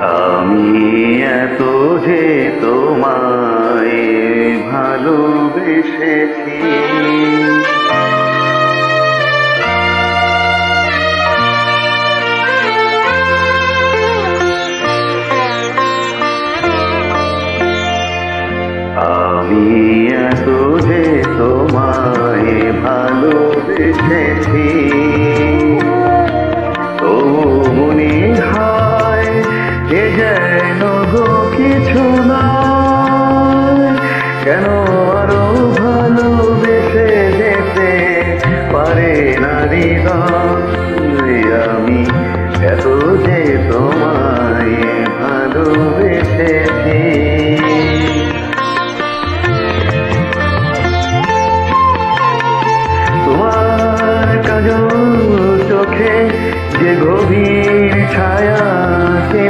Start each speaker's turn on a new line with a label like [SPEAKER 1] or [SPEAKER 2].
[SPEAKER 1] আমি এত যে তোমায় ভালোবেসেছি। আমি এত যে তোমায় ভালোবেসেছি। তবু মনে এ যেন গো কিছু না কেন আরও ভালোবেসে যেতে পারে না হৃদয়? আমি এত যে তোমায় ভালোবেসেছি। তোমার কাজল চোখে যে গভীর ছায়া